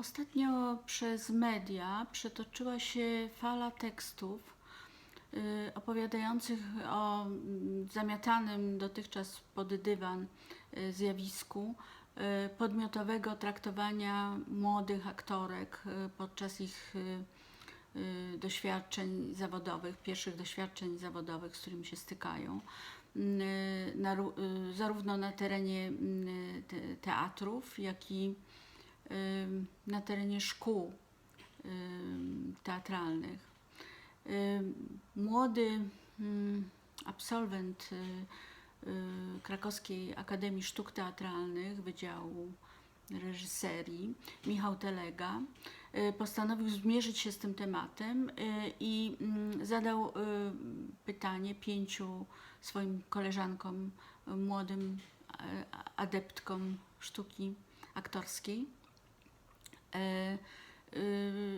Ostatnio przez media przetoczyła się fala tekstów y, opowiadających o mm, zamiatanym dotychczas pod dywan y, zjawisku y, podmiotowego traktowania młodych aktorek podczas ich doświadczeń zawodowych, pierwszych doświadczeń zawodowych, z którymi się stykają, Mm, na, ró- zarówno na terenie mm, te, teatrów, jak i na terenie szkół teatralnych. Młody absolwent y, y, Krakowskiej Akademii Sztuk Teatralnych Wydziału Reżyserii, Michał Telega, y, postanowił zmierzyć się z tym tematem i mm, zadał pytanie pięciu swoim koleżankom, młodym adeptkom sztuki aktorskiej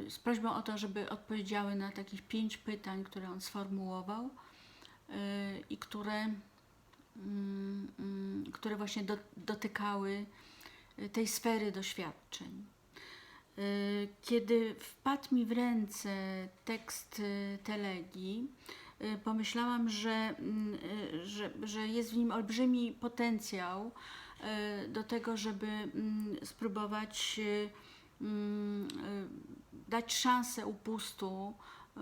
z prośbą o to, żeby odpowiedziały na takich pięć pytań, które on sformułował y, i które, mm, mm, które właśnie do, dotykały y, tej sfery doświadczeń. Y, Kiedy wpadł mi w ręce tekst y, Telegi, y, pomyślałam, że, y, że, że jest w nim olbrzymi potencjał y, do tego, żeby mm, spróbować y, y, dać szansę upustu y,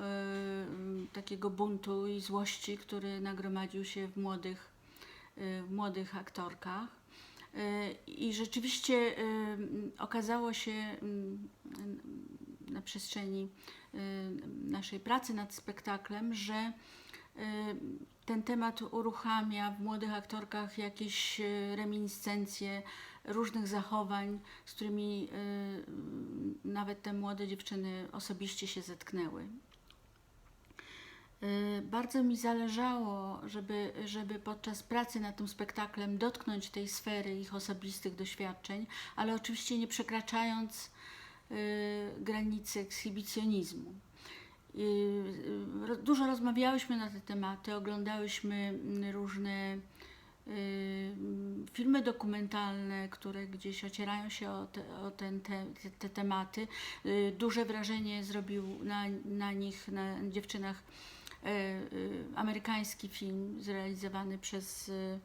takiego buntu i złości, który nagromadził się w młodych, y, w młodych aktorkach. Y, I rzeczywiście y, okazało się na przestrzeni y, naszej pracy nad spektaklem, że y, ten temat uruchamia w młodych aktorkach jakieś y, reminiscencje różnych zachowań, z którymi y, nawet te młode dziewczyny osobiście się zetknęły. Y, Bardzo mi zależało, żeby, żeby podczas pracy nad tym spektaklem dotknąć tej sfery ich osobistych doświadczeń, ale oczywiście nie przekraczając y, granicy ekshibicjonizmu. Dużo rozmawiałyśmy na te tematy, oglądałyśmy mm, różne filmy dokumentalne, które gdzieś ocierają się o te, o ten, te, te, te tematy. Y, Duże wrażenie zrobił na, na nich, na dziewczynach, y, amerykański film zrealizowany przez, y,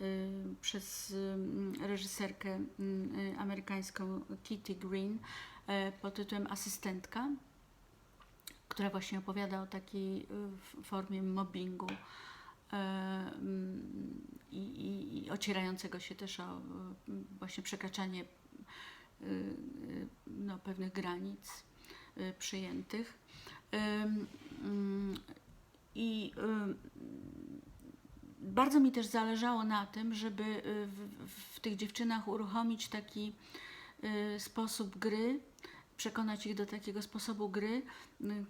y, przez y, reżyserkę y, amerykańską Kitty Green pod tytułem Asystentka która właśnie opowiada o takiej y, formie mobbingu i, i, i ocierającego się też o właśnie przekraczanie y, no, pewnych granic y, przyjętych. Mm, I bardzo mi też zależało na tym, żeby w, w, tych dziewczynach uruchomić taki sposób gry, przekonać ich do takiego sposobu gry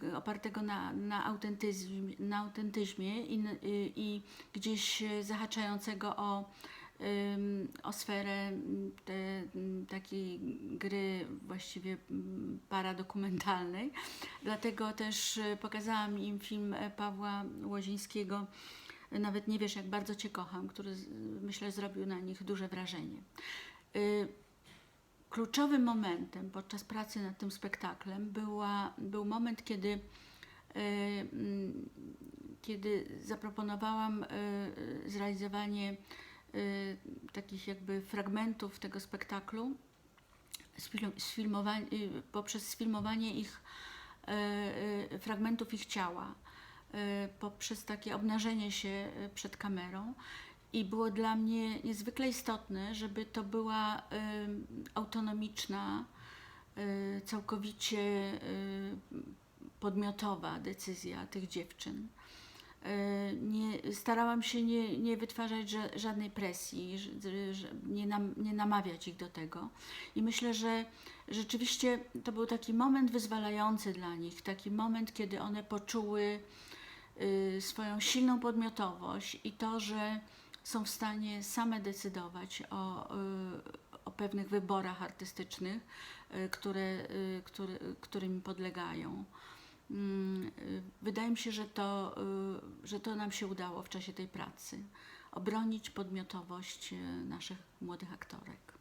y, opartego na, na, autentyzm, na autentyzmie i, n- y, i gdzieś y, zahaczającego o, o sferę te, takiej gry właściwie paradokumentalnej. Dlatego też pokazałam im film e, Pawła Łozińskiego Nawet nie wiesz, jak bardzo Cię kocham, który myślę zrobił na nich duże wrażenie. Kluczowym momentem podczas pracy nad tym spektaklem była, był moment, kiedy, y, mm, kiedy zaproponowałam y, zrealizowanie y, takich jakby fragmentów tego spektaklu, y, poprzez sfilmowanie ich fragmentów ich ciała, poprzez takie obnażenie się przed kamerą. I było dla mnie niezwykle istotne, żeby to była autonomiczna, y, całkowicie y, podmiotowa decyzja tych dziewczyn. Y, Nie, starałam się nie, nie wytwarzać ża- żadnej presji, nie, nam, nie namawiać ich do tego. I myślę, że rzeczywiście to był taki moment wyzwalający dla nich, taki moment, kiedy one poczuły swoją silną podmiotowość i to, że są w stanie same decydować o, y, o pewnych wyborach artystycznych, y, które, y, które, którym podlegają. Mm, Wydaje mi się, że to, że to nam się udało w czasie tej pracy obronić podmiotowość naszych młodych aktorek.